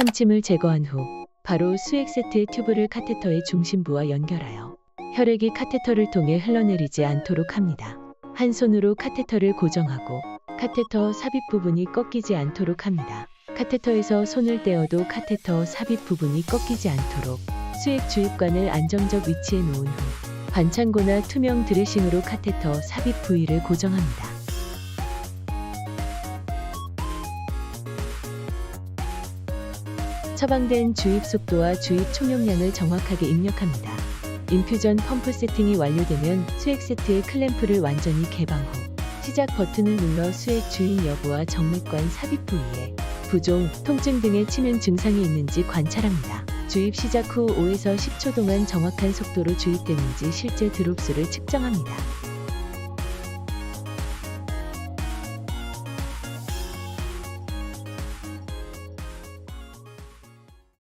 삼침을 제거한 후 바로 수액 세트의 튜브를 카테터의 중심부와 연결하여 혈액이 카테터를 통해 흘러내리지 않도록 합니다. 한 손으로 카테터를 고정하고 카테터 삽입 부분이 꺾이지 않도록 합니다. 카테터에서 손을 떼어도 카테터 삽입 부분이 꺾이지 않도록 수액 주입관을 안정적 위치에 놓은 후 반창고나 투명 드레싱으로 카테터 삽입 부위를 고정합니다. 처방된 주입 속도와 주입 총용량을 정확하게 입력합니다. 인퓨전 펌프 세팅이 완료되면 수액 세트의 클램프를 완전히 개방 후 시작 버튼을 눌러 수액 주인 여부와 정맥관 삽입 부위에 부종, 통증 등의 치명 증상이 있는지 관찰합니다. 주입 시작 후 5에서 10초 동안 정확한 속도로 주입되는지 실제 드롭수를 측정합니다.